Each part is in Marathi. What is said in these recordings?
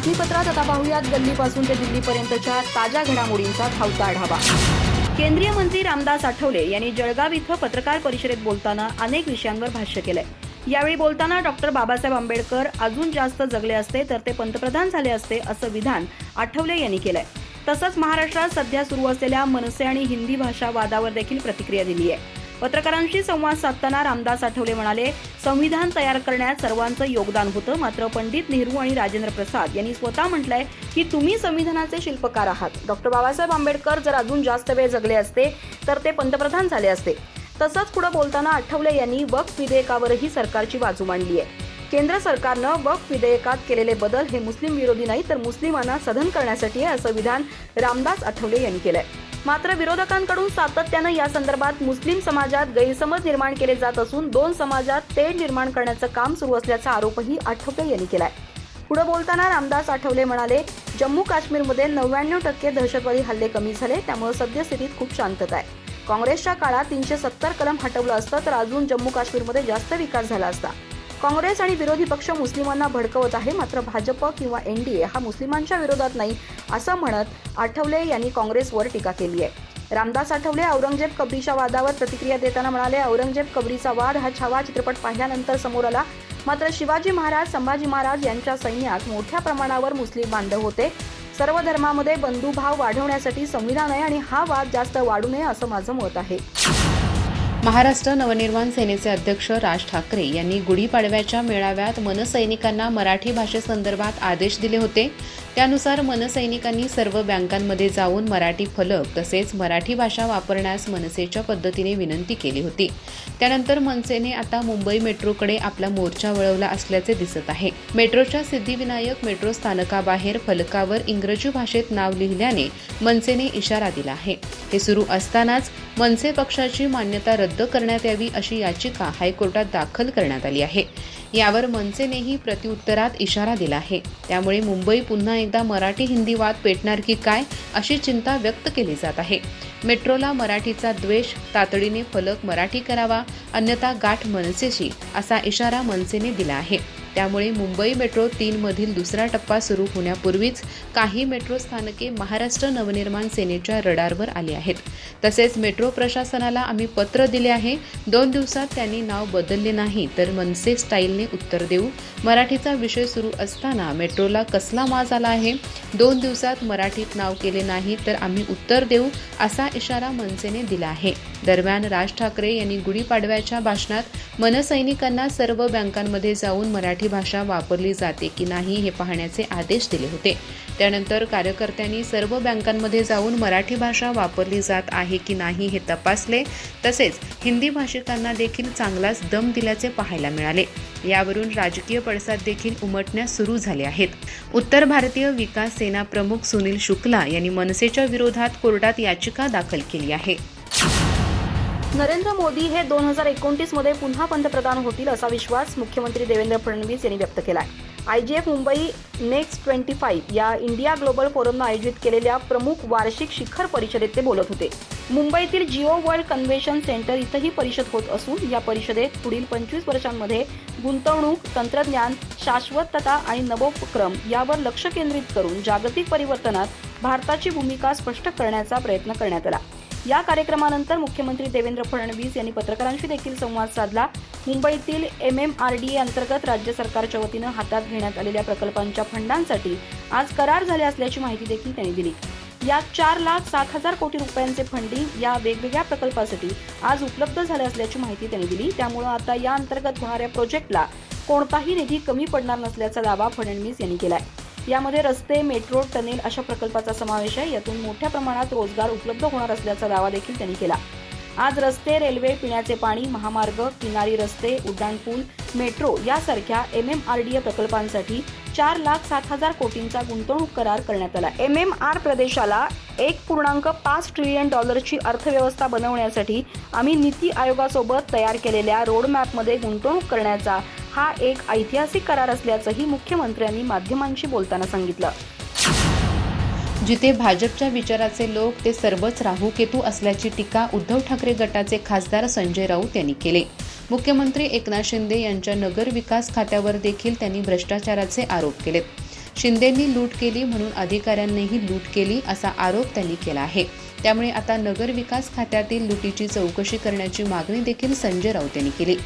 बातमीपत्रात आता पाहूयात गल्लीपासून ते दिल्लीपर्यंतच्या ताज्या घडामोडींचा धावता आढावा. केंद्रीय मंत्री रामदास आठवले यांनी जळगाव इथं पत्रकार परिषदेत बोलताना अनेक विषयांवर भाष्य केलंय. यावेळी बोलताना डॉक्टर बाबासाहेब आंबेडकर अजून जास्त जगले असते तर ते पंतप्रधान झाले असते असं विधान आठवले यांनी केलंय. तसंच महाराष्ट्रात सध्या सुरू असलेल्या मनसे आणि हिंदी भाषा वादावर देखील प्रतिक्रिया दिली आहे पत्रकारांशी संवाद साधताना रामदास आठवले म्हणाले संविधान तयार करण्यात सर्वांचं योगदान होतं मात्र पंडित नेहरू आणि राजेंद्र प्रसाद यांनी स्वतः म्हटलंय की तुम्ही संविधानाचे शिल्पकार आहात. डॉक्टर बाबासाहेब आंबेडकर जर अजून जास्त वेळ जगले असते तर ते पंतप्रधान झाले असते. तसंच पुढे बोलताना आठवले यांनी वक्फ विधेयकावरही सरकारची बाजू मांडली आहे. केंद्र सरकारनं वक्फ विधेयकात केलेले बदल हे मुस्लिम विरोधी नाही तर मुस्लिमांना सधन करण्यासाठी आहे असं विधान रामदास आठवले यांनी केलंय. मात्र विरोधकांकडून सातत्यानं या संदर्भात मुस्लिम समाजात गैरसमज निर्माण केले जात असून दोन समाजात तेढ निर्माण करण्याचं काम सुरू असल्याचा आरोपही आठवले यांनी केलाय. पुढे बोलताना रामदास आठवले म्हणाले जम्मू काश्मीरमध्ये नव्याण्णव टक्के दहशतवादी हल्ले कमी झाले त्यामुळे सद्यस्थितीत खूप शांतता आहे. काँग्रेसच्या काळात तीनशे सत्तर कलम हटवलं असतं तर अजून जम्मू काश्मीरमध्ये जास्त विकास झाला असता. काँग्रेस आणि विरोधी पक्ष मुस्लिमांना भडकवत आहे मात्र भाजप किंवा एन डी ए हा मुस्लिमांच्या विरोधात नाही असं म्हणत आठवले यांनी काँग्रेसवर टीका केली आहे. रामदास आठवले औरंगजेब कबरीच्या वादावर प्रतिक्रिया देताना म्हणाले औरंगजेब कबरीचा वाद हा छावा चित्रपट पाहिल्यानंतर समोर आला. मात्र शिवाजी महाराज संभाजी महाराज यांच्या सैन्यात मोठ्या प्रमाणावर मुस्लिम बांधव होते. सर्व धर्मामध्ये बंधुभाव वाढवण्यासाठी संविधान आहे आणि हा वाद जास्त वाढू नये असं माझं मत आहे. महाराष्ट्र नवनिर्माण सेनेचे अध्यक्ष राज ठाकरे यांनी गुढीपाडव्याच्या मेळाव्यात मनसैनिकांना मराठी भाषेसंदर्भात आदेश दिले होते. त्यानुसार मनसैनिकांनी सर्व बँकांमध्ये जाऊन मराठी फलक तसेच मराठी भाषा वापरण्यास मनसेच्या पद्धतीने विनंती केली होती. त्यानंतर मनसेने आता मुंबई मेट्रोकडे आपला मोर्चा वळवला असल्याचे दिसत आहे. मेट्रोच्या सिद्धिविनायक मेट्रो स्थानकाबाहेर फलकावर इंग्रजी भाषेत नाव लिहिल्याने मनसेने इशारा दिला आहे. हे सुरू असतानाच मनसे पक्षाची मान्यता रद्द करण्यात यावी अशी याचिका हायकोर्टात दाखल करण्यात आली आहे. यावर मनसेनेही प्रत्युत्तरात इशारा दिला आहे. त्यामुळे मुंबई पुन्हा एकदा मराठी हिंदी वाद पेटणार की काय अशी चिंता व्यक्त केली जात आहे. मेट्रोला मराठीचा द्वेष तातडीने फलक मराठी करावा अन्यथा गाठ मनसेशी असा इशारा मनसेने दिला आहे. त्यामुळे मुंबई मेट्रो तीन मधील दुसरा टप्पा सुरू होण्यापूर्वीच काही मेट्रो स्थानके महाराष्ट्र नवनिर्माण सेनेच्या रडारवर आली आहेत. तसेच मेट्रो प्रशासनाला आम्ही पत्र दिले आहे. दोन दिवसात त्यांनी नाव बदलले नाही तर मनसे स्टाईलने उत्तर देऊ. मराठीचा विषय सुरू असताना मेट्रोला कसला माज आला आहे? दोन दिवसात मराठीत नाव केले नाही तर आम्ही उत्तर देऊ असा इशारा मनसेने दिला आहे. दरम्यान राज ठाकरे यांनी गुढीपाडव्याच्या भाषणात मनसैनिकांना सर्व बँकांमध्ये जाऊन मराठी भाषा वापरली जाते की नाही हे पाहण्याचे आदेश दिले होते. त्यानंतर कार्यकर्त्यांनी सर्व बँकांमध्ये जाऊन मराठी भाषा वापरली जात आहे की नाही हे तपासले. तसेच हिंदी भाषिकांना देखील चांगलाच दम दिल्याचे पाहायला मिळाले. यावरून राजकीय पडसाद देखील उमटण्यास सुरू झाले आहेत. उत्तर भारतीय विकास सेना प्रमुख सुनील शुक्ला यांनी मनसेच्या विरोधात कोर्टात याचिका दाखल केली आहे. नरेंद्र मोदी हे दोन हजार एकोणतीसमध्ये पुन्हा पंतप्रधान होतील असा विश्वास मुख्यमंत्री देवेंद्र फडणवीस यांनी व्यक्त केला केलाय IGF Mumbai next twenty five या इंडिया ग्लोबल फोरमनं आयोजित केलेल्या प्रमुख वार्षिक शिखर परिषदेत ते बोलत होते. मुंबईतील जिओ वर्ल्ड कन्व्हेन्शन सेंटर इथं ही परिषद होत असून या परिषदेत पुढील पंचवीस वर्षांमध्ये गुंतवणूक तंत्रज्ञान शाश्वतता आणि नवोपक्रम यावर लक्ष केंद्रित करून जागतिक परिवर्तनात भारताची भूमिका स्पष्ट करण्याचा प्रयत्न करण्यात आला. या कार्यक्रमानंतर मुख्यमंत्री देवेंद्र फडणवीस यांनी पत्रकारांशी देखील संवाद साधला. मुंबईतील M M R D A अंतर्गत राज्य सरकारच्या वतीनं हातात घेण्यात आलेल्या प्रकल्पांच्या फंडांसाठी आज करार झाले असल्याची माहिती देखील त्यांनी दिली. यात चार लाख सात हजार कोटी रुपयांचे फंडिंग या वेगवेगळ्या प्रकल्पासाठी आज उपलब्ध झाले असल्याची माहिती त्यांनी दिली. त्यामुळे आता या अंतर्गत होणाऱ्या प्रोजेक्टला कोणताही निधी कमी पडणार नसल्याचा दावा फडणवीस यांनी केला आहे यामध्ये रस्ते मेट्रो टनेल अशा प्रकल्पाचा समावेश आहे. यातून मोठ्या प्रमाणात रोजगार उपलब्ध होणार असल्याचा दावा देखील त्यांनी केला. आज रस्ते रेल्वे पिण्याचे पाणी महामार्ग किनारी रस्ते उड्डाणपूल मेट्रो यासारख्या M M R D A प्रकल्पांसाठी चार लाख सात हजार कोटींचा गुंतवणूक करार करण्यात आला. एम एम आर प्रदेशाला एक पूर्णांक पाच ट्रिलियन डॉलरची अर्थव्यवस्था बनवण्यासाठी आम्ही नीती आयोगासोबत तयार केलेल्या रोडमॅपमध्ये गुंतवणूक करण्याचा हा एक ऐतिहासिक करार असल्याचंही मुख्यमंत्र्यांनी माध्यमांशी बोलताना सांगितलं. जिथे भाजपच्या विचाराचे लोक ते सर्वच राहूकेतू असल्याची टीका उद्धव ठाकरे गटाचे खासदार संजय राऊत यांनी केले. मुख्यमंत्री एकनाथ शिंदे यांच्या नगर विकास खात्यावर देखील त्यांनी भ्रष्टाचाराचे आरोप केलेत. शिंदेंनी लूट केली म्हणून अधिकाऱ्यांनीही लूट केली असा आरोप त्यांनी केला आहे. त्यामुळे आता नगर विकास खात्यातील लुटीची चौकशी करण्याची मागणी देखील संजय राऊत यांनी केली.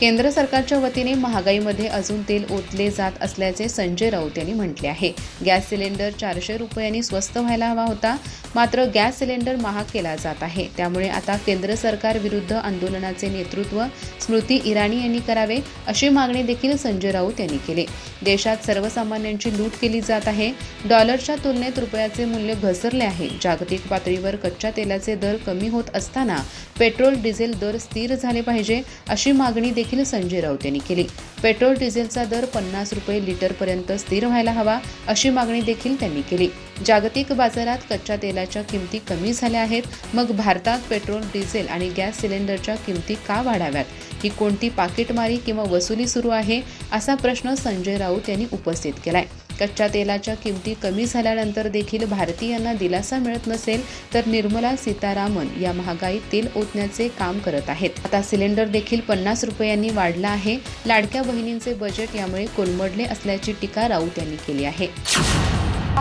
केंद्र सरकारच्या वतीने महागाईमध्ये अजून तेल ओतले जात असल्याचे संजय राऊत यांनी म्हटले आहे. गॅस सिलेंडर चारशे रुपयांनी स्वस्त व्हायला हवा होता. मात्र गॅस सिलेंडर महाग केला जात आहे. त्यामुळे आता केंद्र सरकार विरुद्ध आंदोलनाचे नेतृत्व स्मृती इराणी यांनी करावे अशी मागणी देखील संजय राऊत यांनी केली. देशात सर्वसामान्यांची लूट केली जात आहे. डॉलरच्या तुलनेत रुपयाचे मूल्य घसरले आहे. जागतिक पातळीवर कच्च्या तेलाचे दर कमी होत असताना पेट्रोल डिझेल दर स्थिर झाले पाहिजे अशी मागणी देखील संजय राऊत यांनी केली. पेट्रोल डिझेलचा दर पन्नास रुपये लिटरपर्यंत स्थिर व्हायला हवा अशी मागणी देखील त्यांनी केली. जागतिक बाजारात कच्च्या तेलाच्या किमती कमी झाल्या आहेत. मग भारतात पेट्रोल डिझेल आणि गॅस सिलेंडरच्या किमती का वाढाव्यात? ही कोणती पाकिटमारी किंवा वसुली सुरू आहे? असा प्रश्न संजय राऊत यांनी उपस्थित केलाय. कच्च्या तेलाच्या किमती कमी झाल्यानंतर देखील भारतीयांना दिलासा मिळत नसेल तर निर्मला सीतारामन या महागाईत तेल ओतण्याचे काम करत आहेत. आता सिलेंडर देखील पन्नास रुपयांनी वाढला आहे. लाडक्या बहिणींचे बजेट यामुळे कोलमडले असल्याची टीका राऊत यांनी केली आहे.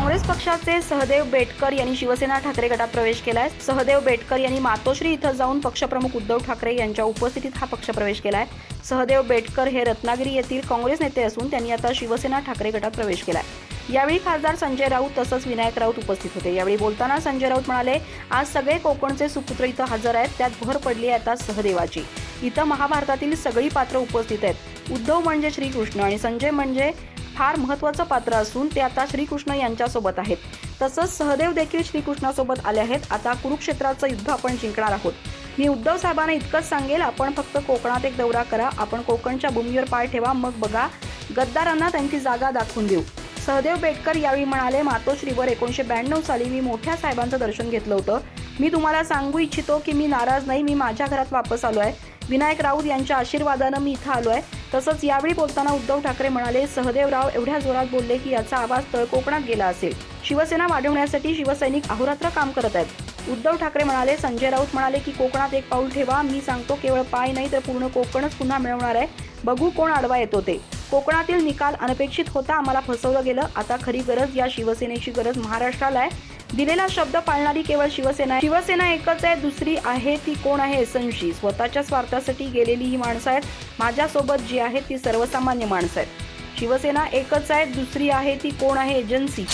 काँग्रेस पक्षाचे सहदेव बेटकर यांनी शिवसेना ठाकरे गटात प्रवेश केलाय. सहदेव बेटकर यांनी मातोश्री इथं जाऊन पक्षप्रमुख उद्धव ठाकरे यांच्या उपस्थितीत हा पक्षप्रवेश केलाय. सहदेव बेटकर हे रत्नागिरी येथील काँग्रेस नेते असून त्यांनी आता शिवसेना ठाकरे गटात प्रवेश केलाय. यावेळी खासदार संजय राऊत तसंच विनायक राऊत उपस्थित होते. यावेळी बोलताना संजय राऊत म्हणाले आज सगळे कोकणचे सुपुत्र इथं हजर आहेत. त्यात भर पडली आहे आता सहदेवाची. इथं महाभारतातील सगळी पात्र उपस्थित आहेत. उद्धव म्हणजे श्रीकृष्ण आणि संजय म्हणजे फार महत्वाचं पात्र असून ते आता श्रीकृष्ण यांच्यासोबत आहेत. तसंच सहदेव देखील श्रीकृष्णासोबत आले आहेत. आता कुरुक्षेत्राचं युद्ध आपण जिंकणार आहोत. मी उद्धव साहेबांना इतकंच सांगेल आपण फक्त कोकणात एक दौरा करा आपण कोकणच्या भूमीवर पाय ठेवा मग बघा. गद्दारांना त्यांची जागा दाखवून देऊ. सहदेव बेटकर यावेळी म्हणाले मातोश्रीवर एकोणीशे ब्याण्णव साली मी मोठ्या साहेबांचं दर्शन घेतलं होतं. मी तुम्हाला सांगू इच्छितो की मी नाराज नाही मी माझ्या घरात वापस आलो आहे. विनायक राऊत यांच्या आशीर्वादानं मी इथं आलो आहे. तसंच यावेळी बोलताना उद्धव ठाकरे म्हणाले सहदेवराव एवढ्या जोरात बोलले की याचा आवाज तळ कोकणात गेला असेल. शिवसेना वाढवण्यासाठी शिवसैनिक अहोरात्र काम करत आहेत. उद्धव ठाकरे म्हणाले संजय राऊत म्हणाले की कोकणात एक पाऊल ठेवा. मी सांगतो केवळ पाय नाही तर पूर्ण कोकणच पुन्हा मिळवणार आहे. बघू कोण आडवा येतो ते. कोकणातील निकाल अनपेक्षित होता आम्हाला फसवलं गेलं. आता खरी गरज या शिवसेनेची गरज महाराष्ट्राला आहे. दिलेला शब्द पाळणारी केवळ शिवसेना आहे. शिवसेना एकच आहे दुसरी आहे ती कोण आहे संशी स्वतःच्या स्वार्थासाठी गेलेली ही माणसं आहेत. माझ्यासोबत जी आहेत ती सर्वसामान्य माणसं आहेत. शिवसेना एकच आहे दुसरी आहे ती कोण आहे? एजन्सी.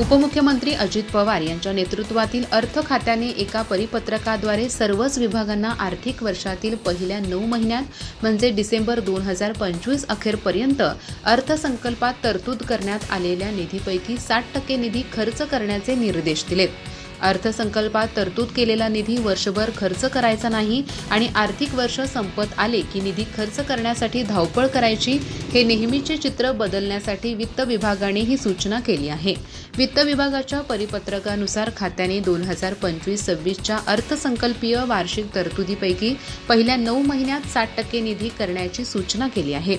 उपमुख्यमंत्री अजित पवार यांच्या नेतृत्वातील अर्थ खात्याने एका परिपत्रकाद्वारे सर्वच विभागांना आर्थिक वर्षातील पहिल्या नऊ महिन्यात म्हणजे डिसेंबर दोन हजार पंचवीस अखेरपर्यंत अर्थसंकल्पात तरतूद करण्यात आलेल्या निधीपैकी साठ टक्के निधी खर्च करण्याचे निर्देश दिलेत. अर्थसंकल्पात तरतूद केलेला निधी वर्षभर खर्च करायचा नाही आणि आर्थिक वर्ष संपत आले की निधी खर्च करण्यासाठी धावपळ करायची हे नेहमीचे चित्र बदलण्यासाठी वित्त विभागाने ही सूचना केली आहे. वित्त विभागाच्या परिपत्रकानुसार खात्याने दोन हजार पंचवीस सव्वीसच्या अर्थसंकल्पीय वार्षिक तरतुदीपैकी पहिल्या नऊ महिन्यात साठ टक्के निधी करण्याची सूचना केली आहे.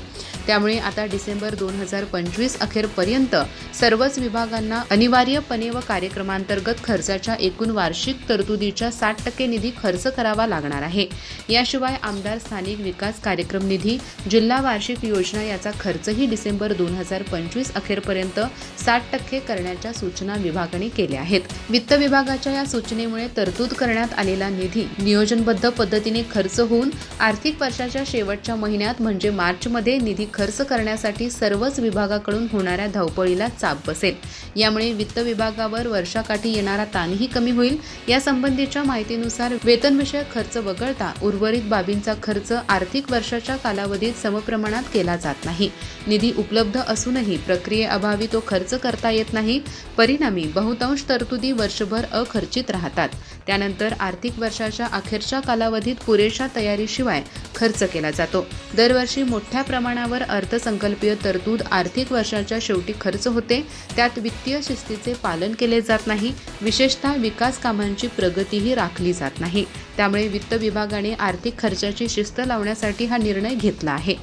त्यामुळे आता डिसेंबर दोन हजार पंचवीस अखेरपर्यंत सर्वच विभागांना अनिवार्यपणे व कार्यक्रमांतर्गत खर्चाच्या एकूण वार्षिक तरतुदीच्या साठ टक्के निधी खर्च करावा लागणार आहे. याशिवाय आमदार स्थानिक विकास कार्यक्रम निधी जिल्हा वार्षिक योजना याचा खर्चही डिसेंबर दोन हजार पंचवीस अखेरपर्यंत साठ टक्के करण्याच्या सूचना विभागाने केल्या आहेत. वित्त विभागाच्या या सूचनेमुळे तरतूद करण्यात आलेला निधी नियोजनबद्ध पद्धतीने खर्च होऊन आर्थिक वर्षाच्या शेवटच्या महिन्यात म्हणजे मार्चमध्ये निधी खर्च करण्यासाठी सर्वच विभागाकडून होणाऱ्या धावपळीला चाप बसेल. यामुळे वित्त विभागावर वर्षाकाठी येणारा ताणही कमी होईल यासंबंधीच्या माहितीनुसार वेतनविषयक खर्च वगळता उर्वरित बाबींचा खर्च आर्थिक वर्षाच्या कालावधीत समप्रमाणात केला जात नाही. निधी उपलब्ध असूनही प्रक्रियेअभावी तो खर्च करता येत नाही. परिणामी बहुतांश तरतुदी वर्षभर अखर्चित राहतात. त्यानंतर आर्थिक वर्षाच्या अखेरच्या कालावधीत पुरेशा तयारीशिवाय खर्च केला जातो. दरवर्षी मोठ्या प्रमाणावर अर्थसंकल्पीय तरतूद आर्थिक वर्षाच्या शेवटी खर्च होते. त्यात वित्तीय शिस्तीचे पालन केले जात नाही. विशेषतः विकास कामांची प्रगतीही राखली जात नाही. त्यामुळे वित्त विभागाने आर्थिक खर्चाची शिस्त लावण्यासाठी हा निर्णय घेतला आहे.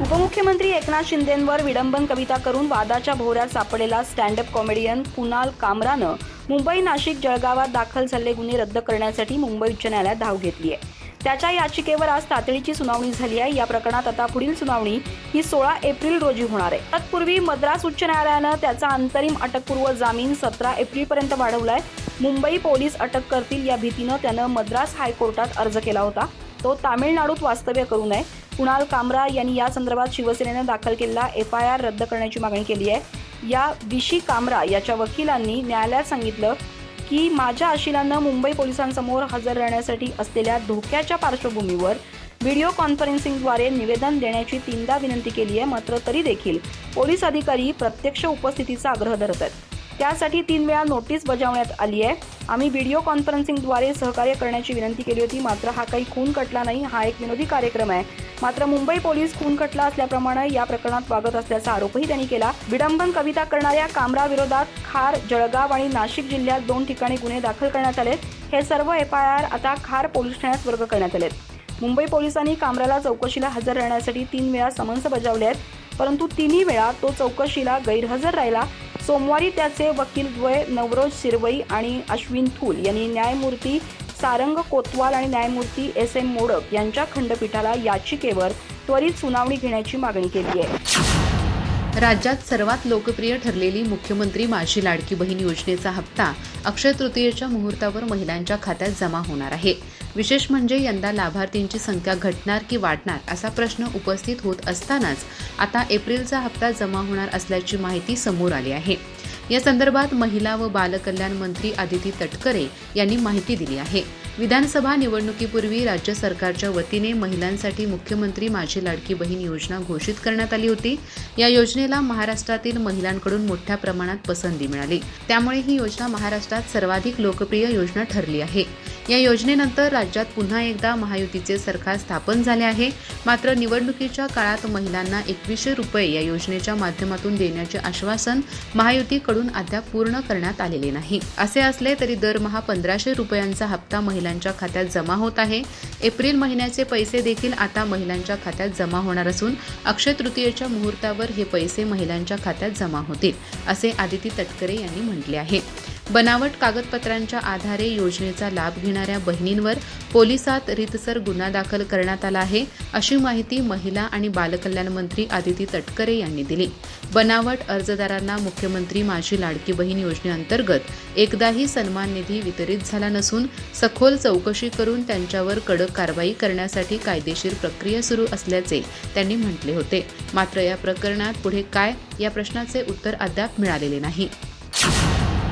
उपमुख्यमंत्री एकनाथ शिंदेंवर विडंबन कविता करून वादाच्या भोवऱ्यात सापडलेला स्टँडअप कॉमेडियन कुणाल कामरानं मुंबई नाशिक जळगावात दाखल झालेले गुन्हे रद्द करण्यासाठी मुंबई उच्च न्यायालयात धाव घेतली आहे. त्याच्या याचिकेवर आज तातडीची सुनावणी झाली आहे. या प्रकरणात आता पुढील सुनावणी ही सोळा एप्रिल रोजी होणार आहे. तत्पूर्वी मद्रास उच्च न्यायालयानं त्याचा अंतरिम अटकपूर्व जामीन सतरा एप्रिलपर्यंत वाढवलाय. मुंबई पोलीस अटक करतील या भीतीनं त्यानं मद्रास हायकोर्टात अर्ज केला होता. तो तामिळनाडूत वास्तव्य करू नये. कुणाल कामरा यांनी या संदर्भात शिवसेनेनं दाखल केलेला एफ आय आर रद्द करण्याची मागणी केली आहे. या विशी कामरा याच्या वकिलांनी न्यायालयात सांगितलं की माझ्या आशिलांना मुंबई पोलिसांसमोर हजर राहण्यासाठी असलेल्या धोक्याच्या पार्श्वभूमीवर व्हिडिओ कॉन्फरन्सिंगद्वारे निवेदन देण्याची तीनदा विनंती केली आहे मात्र तरी देखील पोलीस अधिकारी प्रत्यक्ष उपस्थितीचा आग्रह धरत आहेत. त्यासाठी तीन वेळा नोटीस बजावण्यात आली आहे. आम्ही व्हिडिओ कॉन्फरन्सिंगद्वारे सहकार्य करण्याची विनंती केली होती. मात्र हा काही खून खटला नाही हा एक विनोदी कार्यक्रम आहे. मात्र मुंबई पोलीस खून खटला असल्याप्रमाणे या प्रकरणात वागत असल्याचा आरोपही त्यांनी केला. विडंबन कविता करणाऱ्या कामराविरोधात खार जळगाव आणि नाशिक जिल्ह्यात दोन ठिकाणी गुन्हे दाखल करण्यात आलेत हे सर्व एफ आय आर आता खार पोलीस ठाण्यात वर्ग करण्यात आलेत. मुंबई पोलिसांनी कामराला चौकशीला हजर राहण्यासाठी तीन वेळा समन्स बजावले आहेत. परंतु तिन्ही वेळा तो चौकशीला गैरहजर राहिला. सोमवारी त्याचे वकीलद्वय नवरोज सिरवई आणि अश्विन थूल यांनी न्यायमूर्ती सारंग कोतवाल आणि न्यायमूर्ती एस एम मोडक यांच्या खंडपीठाला याचिकेवर त्वरित सुनावणी घेण्याची मागणी केली आहे. राज्यात सर्वात लोकप्रिय ठरलेली मुख्यमंत्री माझी लाडकी बहीण योजनेचा हप्ता अक्षय तृतीयेच्या मुहूर्तावर महिलांच्या खात्यात जमा होणार आहे. विशेष म्हणजे यंदा लाभार्थींची संख्या घटणार की वाढणार असा प्रश्न उपस्थित होत असतानाच आता एप्रिलचा हप्ता जमा होणार असल्याची माहिती समोर आली आहे. या संदर्भात महिला व बालकल्याण मंत्री आदिती तटकरे यांनी माहिती दिली आहे. विधानसभा निवडणुकीपूर्वी राज्य सरकारच्या वतीने महिलांसाठी मुख्यमंत्री माझी लाडकी बहीण योजना घोषित करण्यात आली होती. या योजनेला महाराष्ट्रातील महिलांकडून मोठ्या प्रमाणात पसंती मिळाली. त्यामुळे ही योजना महाराष्ट्रात सर्वाधिक लोकप्रिय योजना ठरली आहे. या योजनेनंतर राज्यात पुन्हा एकदा महायुतीचे सरकार स्थापन झाले आहे. मात्र निवडणुकीच्या काळात महिलांना एकवीसशे रुपये या योजनेच्या माध्यमातून देण्याचे आश्वासन महायुतीकडून अद्याप पूर्ण करण्यात आलेले नाही. असे असले तरी दरमहा पंधराशे रुपयांचा हप्ता महिलांच्या खात्यात जमा होत आहे. एप्रिल महिन्याचे पैसे देखील आता महिलांच्या खात्यात जमा होणार असून अक्षय तृतीयेच्या मुहूर्तावर हे पैसे महिलांच्या खात्यात जमा होतील असे आदिती तटकरे यांनी म्हटले आहे. बनावट कागदपत्रांच्या आधारे योजनेचा लाभ घेणाऱ्या बहिणींवर पोलिसात रीतसर गुन्हा दाखल करण्यात आला आहे अशी माहिती महिला आणि बालकल्याण मंत्री आदिती तटकरे यांनी दिली. बनावट अर्जदारांना मुख्यमंत्री माझी लाडकी बहीण योजनेअंतर्गत एकदाही सन्मान निधी वितरित झाला नसून सखोल चौकशी करून त्यांच्यावर कडक कारवाई करण्यासाठी कायदेशीर प्रक्रिया सुरू असल्याचे त्यांनी म्हटले होते. मात्र या प्रकरणात पुढे काय या प्रश्नाचे उत्तर अद्याप मिळालेले नाही.